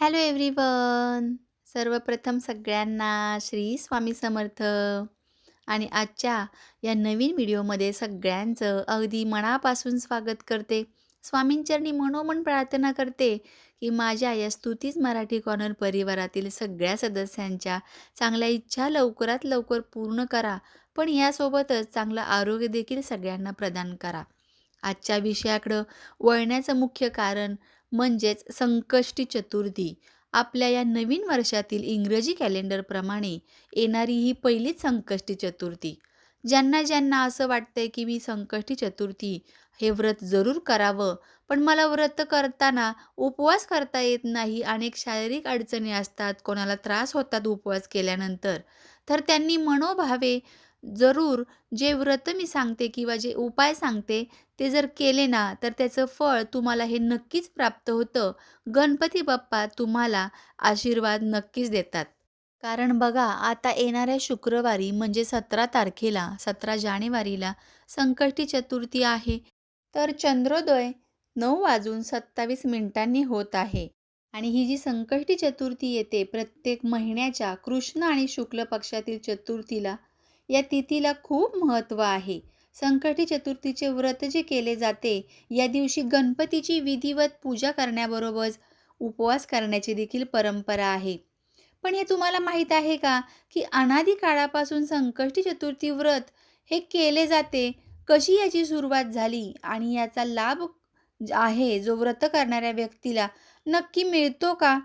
Hello everyone. सर्वप्रथम सगळ्यांना श्री स्वामी समर्थ. आणि आजच्या या नवीन व्हिडिओमध्ये सगळ्यांचं अगदी मनापासून स्वागत करते. स्वामींचरणी मनोमन प्रार्थना करते की माझ्या या स्तुतीच मराठी कॉर्नर परिवारातील सगळ्या सदस्यांच्या चांगल्या इच्छा लवकरात लवकर पूर्ण करा. पण यासोबतच चांगलं आरोग्य देखील सगळ्यांना प्रदान करा. आजच्या विषयाकडं वळण्याचं मुख्य कारण म्हणजेच संकष्टी चतुर्थी. आपल्या या नवीन वर्षातील इंग्रजी कॅलेंडरप्रमाणे येणारी ही पहिलीच संकष्टी चतुर्थी. ज्यांना ज्यांना असं वाटतंय की मी संकष्टी चतुर्थी हे व्रत जरूर करावं पण मला व्रत करताना उपवास करता येत नाही अनेक शारीरिक अडचणी असतात कोणाला त्रास होतात उपवास केल्यानंतर. तर त्यांनी मनोभावे जरूर जे व्रत मी सांगते किंवा जे उपाय सांगते ते जर केले ना तर त्याचं फळ तुम्हाला हे नक्कीच प्राप्त होतं. गणपती बाप्पा तुम्हाला आशीर्वाद नक्कीच देतात. कारण बघा आता येणाऱ्या शुक्रवारी म्हणजे सतरा तारखेला सतरा जानेवारीला संकष्टी चतुर्थी आहे. तर चंद्रोदय नऊ वाजून सत्तावीस मिनिटांनी होत आहे. आणि ही जी संकष्टी चतुर्थी येते प्रत्येक महिन्याच्या कृष्ण आणि शुक्ल पक्षातील चतुर्थीला या तिथीला खूप महत्त्व आहे. संकटी चतुर्थीचे व्रत जे केले जाते या दिवशी गणपतीची विधिवत पूजा करण्याबरोबरच उपवास करण्याची देखील परंपरा आहे. पण हे तुम्हाला माहीत आहे का की अनादी काळापासून संकष्टी चतुर्थी व्रत हे केले जाते? कशी याची सुरुवात झाली? आणि याचा लाभ आहे जो व्रत करणाऱ्या व्यक्तीला नक्की मिळतो का?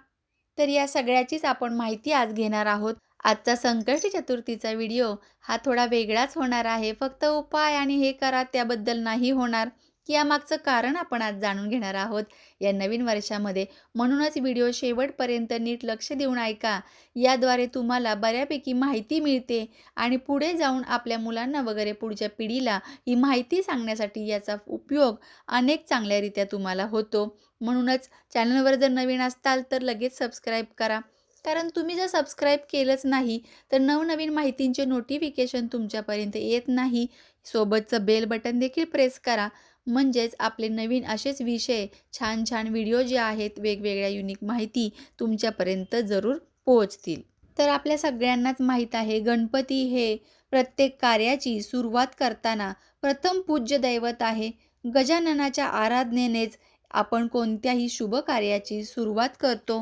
तर या सगळ्याचीच आपण माहिती आज घेणार आहोत. आजचा संकष्टी चतुर्थीचा व्हिडिओ हा थोडा वेगळाच होणार आहे. फक्त उपाय आणि हे करा त्याबद्दल नाही होणार. की यामागचं कारण आपण आज जाणून घेणार आहोत. या नवीन वर्षामध्ये म्हणूनच व्हिडिओ शेवटपर्यंत नीट लक्ष देऊन ऐका. याद्वारे तुम्हाला बऱ्यापैकी माहिती मिळते आणि पुढे जाऊन आपल्या मुलांना वगैरे पुढच्या पिढीला ही माहिती सांगण्यासाठी याचा उपयोग अनेक चांगल्यारीत्या तुम्हाला होतो. म्हणूनच चॅनलवर जर नवीन असताल तर लगेच सबस्क्राईब करा. कारण तुम्ही जर सबस्क्राईब केलंच नाही तर नवनवीन माहितींचे नोटिफिकेशन तुमच्यापर्यंत येत नाही. सोबतचं बेल बटन देखील प्रेस करा. म्हणजेच आपले नवीन असेच विषय छान छान व्हिडिओ जे आहेत वेगवेगळ्या युनिक माहिती तुमच्यापर्यंत जरूर पोहोचतील. तर आपल्या सगळ्यांनाच माहीत आहे गणपती हे प्रत्येक कार्याची सुरुवात करताना प्रथम पूज्य दैवत आहे. गजाननाच्या आराधनेनेच आपण कोणत्याही शुभ कार्याची सुरुवात करतो.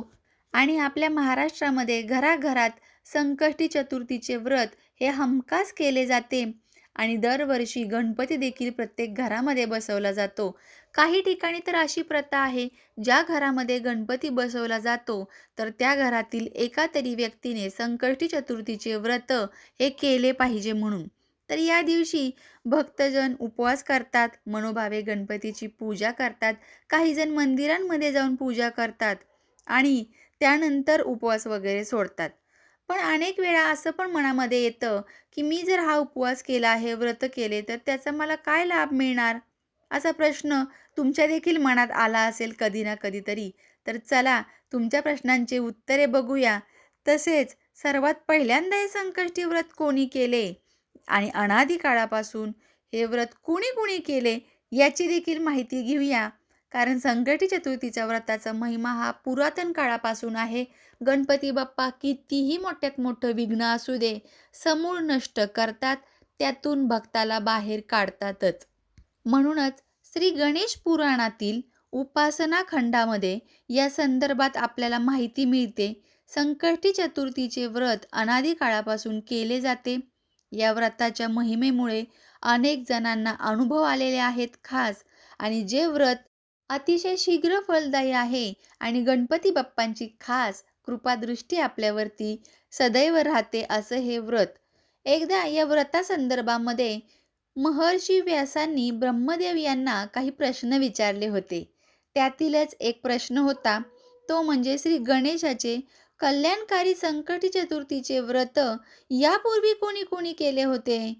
आणि आपल्या महाराष्ट्रामध्ये घराघरात संकष्टी चतुर्थीचे व्रत हे हमखास केले जाते. आणि दरवर्षी गणपती देखील प्रत्येक घरामध्ये बसवला जातो. काही ठिकाणी तर अशी प्रथा आहे ज्या घरामध्ये गणपती बसवला जातो तर त्या घरातील एका तरी व्यक्तीने संकष्टी चतुर्थीचे व्रत हे केले पाहिजे म्हणून. तर या दिवशी भक्तजन उपवास करतात मनोभावे गणपतीची पूजा करतात काहीजण मंदिरांमध्ये जाऊन पूजा करतात. आणि त्यानंतर उपवास वगैरे सोडतात. पण अनेक वेळा असं पण मनामध्ये येतं की मी जर हा उपवास केला आहे व्रत केले तर त्याचा मला काय लाभ मिळणार? असा प्रश्न तुमच्या देखील मनात आला असेल कधी ना कधीतरी. तर चला तुमच्या प्रश्नांचे उत्तरे बघूया. तसेच सर्वात पहिल्यांदा हे संकष्टी व्रत कोणी केले? आणि अनादी काळापासून हे व्रत कुणी कुणी केले? याची देखील माहिती घेऊया. कारण संकटी चतुर्थीच्या व्रताचा महिमा हा पुरातन काळापासून आहे. गणपती बाप्पा कितीही मोठ्यात मोठं विघ्न असू दे समूळ नष्ट करतात त्यातून भक्ताला बाहेर काढतातच. म्हणूनच श्री गणेश पुराणातील उपासना खंडामध्ये या संदर्भात आपल्याला माहिती मिळते. संकष्टी चतुर्थीचे व्रत अनादी काळापासून केले जाते. या व्रताच्या महिमेमुळे अनेक जणांना अनुभव आलेले आहेत खास. आणि जे व्रत अतिशय शीघ्र फलदायी आहे आणि गणपती बाप्पांची खास कृपादृष्टी आपल्यावरती सदैव राहते असं हे व्रत. एकदा या व्रतासंदर्भामध्ये महर्षी व्यासांनी ब्रह्मदेव यांना काही प्रश्न विचारले होते. त्यातीलच एक प्रश्न होता. तो म्हणजे श्री गणेशाचे कल्याणकारी संकटी चतुर्थीचे व्रत यापूर्वी कोणी कोणी केले होते?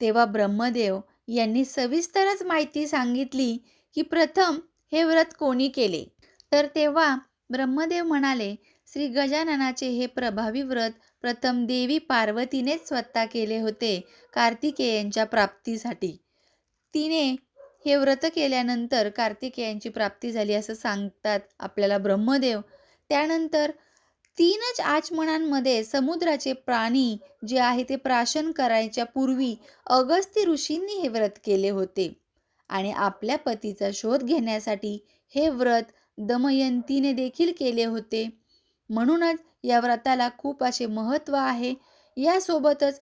तेव्हा ब्रह्मदेव यांनी सविस्तरच माहिती सांगितली की प्रथम हे व्रत कोणी केले? तर तेव्हा ब्रह्मदेव म्हणाले श्री गजाननाचे हे प्रभावी व्रत प्रथम देवी पार्वतीनेच स्वतः केले होते कार्तिकेयांच्या प्राप्तीसाठी. तिने हे व्रत केल्यानंतर कार्तिकेयांची प्राप्ती झाली असं सांगतात आपल्याला ब्रह्मदेव. त्यानंतर तीनच आचमनांमध्ये समुद्राचे प्राणी जे आहे ते प्राशन करायच्या पूर्वी अगस्त्य ऋषींनी हे व्रत केले होते. आणि आपल्या पतीचा शोध घेण्यासाठी हे व्रत दमयंतीने देखील केले होते. म्हणूनच या व्रताला खूप असे महत्त्व आहे. यासोबतच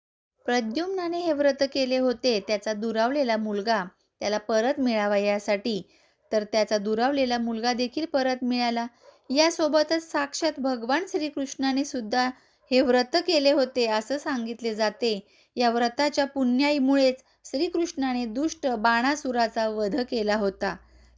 प्रद्युम्नाने हे व्रत केले होते त्याचा दुरावलेला मुलगा त्याला परत मिळावा यासाठी. तर त्याचा दुरावलेला मुलगा देखील परत मिळाला. यासोबतच साक्षात भगवान श्रीकृष्णाने सुद्धा हे व्रत केले होते असं सांगितले जाते. या व्रताच्या पुण्याईमुळेच श्रीकृष्णाने दुष्ट बाणासुराचा वध केला होता.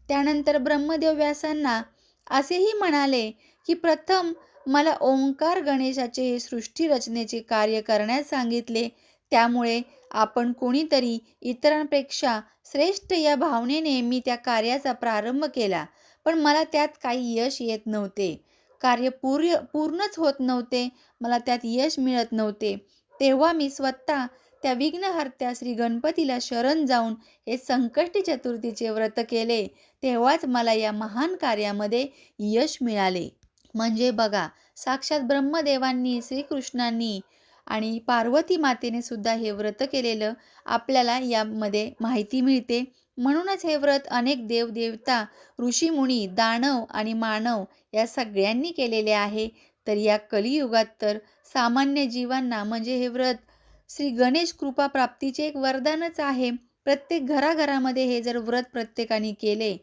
त्यानंतर ब्रह्मदेव व्यासांना असेही म्हणाले की प्रथम मला ओंकार गणेशाचे हे सृष्टी रचनेचे कार्य करण्यास सांगितले. त्यामुळे आपण कोणीतरी इतरांपेक्षा श्रेष्ठ या भावनेने मी त्या कार्याचा प्रारंभ केला. पण मला त्यात काही यश येत नव्हते. कार्य पूर्य पूर्णच होत नव्हते. मला त्यात यश मिळत नव्हते. तेव्हा मी स्वतः त्या विघ्नहर्त्या श्री गणपतीला शरण जाऊन हे संकष्टी चतुर्थीचे व्रत केले. तेव्हाच मला या महान कार्यामध्ये यश मिळाले. म्हणजे बघा साक्षात ब्रह्मदेवांनी श्रीकृष्णांनी आणि पार्वती मातेने सुद्धा हे व्रत केलेलं आपल्याला यामध्ये माहिती मिळते. म्हणूनच हे व्रत अनेक देवदेवता ऋषीमुनी दानव आणि मानव या सगळ्यांनी केलेले आहे. तर या कलियुगात तर सामान्य जीवांना म्हणजे हे व्रत श्री गणेश कृपा प्राप्तीचे एक वरदानच आहे. प्रत्येक घराघरामध्ये हे जर व्रत प्रत्येकाने केले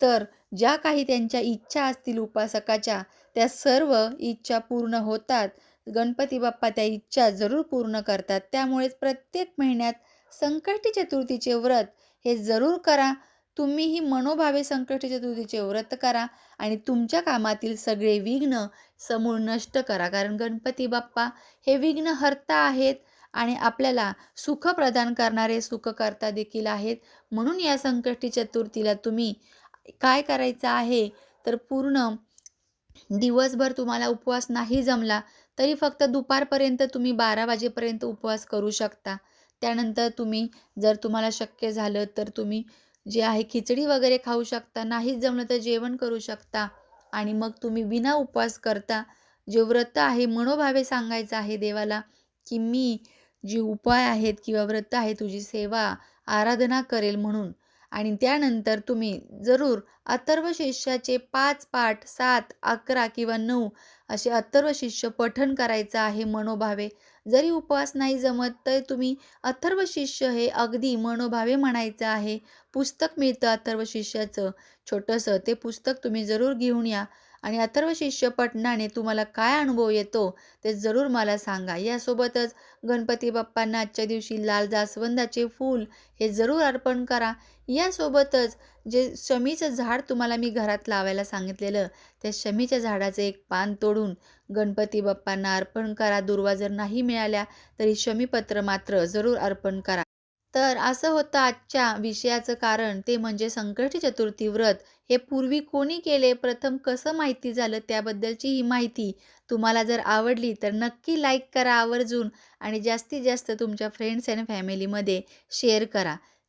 तर ज्या काही त्यांच्या इच्छा असतील उपासकाच्या त्या सर्व इच्छा पूर्ण होतात. गणपती बाप्पा त्या इच्छा जरूर पूर्ण करतात. त्यामुळेच प्रत्येक महिन्यात संकष्टी चतुर्थीचे व्रत हे जरूर करा. तुम्हीही मनोभावे संकष्टी चतुर्थीचे व्रत करा आणि तुमच्या कामातील सगळे विघ्न समूळ नष्ट करा. कारण गणपती बाप्पा हे विघ्न हर्ता आहेत. आणि आपल्याला सुख प्रदान करणारे सुखकर्ता देखील आहेत. म्हणून या संकष्टी चतुर्थीला तुम्ही काय करायचं आहे? तर पूर्ण दिवसभर तुम्हाला उपवास नाही जमला तरी फक्त दुपारपर्यंत तुम्ही बारा वाजेपर्यंत उपवास करू शकता. त्यानंतर तुम्ही जर तुम्हाला शक्य झालं तर तुम्ही जे आहे खिचडी वगैरे खाऊ शकता नाहीच जमलं तर जेवण करू शकता. आणि मग तुम्ही विना उपवास करता जे व्रत आहे मनोभावे सांगायचं आहे देवाला की मी जी उपाय आहेत किंवा व्रत आहे तुझी सेवा आराधना करेल म्हणून. आणि त्यानंतर तुम्ही जरूर अथर्व शिष्याचे पाच पाठ सात अकरा किंवा नऊ असे अथर्व शिष्य पठण करायचं आहे मनोभावे. जरी उपवास नाही जमत तर तुम्ही अथर्व शिष्य हे अगदी मनोभावे म्हणायचं आहे. पुस्तक मिळतं अथर्व शिष्याचं. छोटंसं ते पुस्तक तुम्ही जरूर घेऊन या. आणि अथर्व शिष्य पठणाने तुम्हाला काय अनुभव येतो ते जरूर मला सांगा. यासोबतच गणपती बाप्पांना आजच्या दिवशी लाल जास्वंदाचे फूल हे जरूर अर्पण करा. यासोबतच जे शमीचं झाड तुम्हाला मी घरात लावायला सांगितलेलं त्या शमीच्या झाडाचं एक पान तोडून गणपती बाप्पांना अर्पण करा. दुर्वा जर नाही मिळाल्या तरी शमीपत्र मात्र जरूर अर्पण करा. तर असं होतं आजच्या विषयाचं कारण. ते म्हणजे संकष्टी चतुर्थी व्रत. हे पूर्वी कोणी केले? प्रथम कसं माहिती झालं? त्याबद्दलची ही माहिती तुम्हाला जर आवडली तर नक्की लाईक करा आवर्जून आणि जास्तीत जास्त तुमच्या फ्रेंड्स अँड फॅमिलीमध्ये शेअर करा.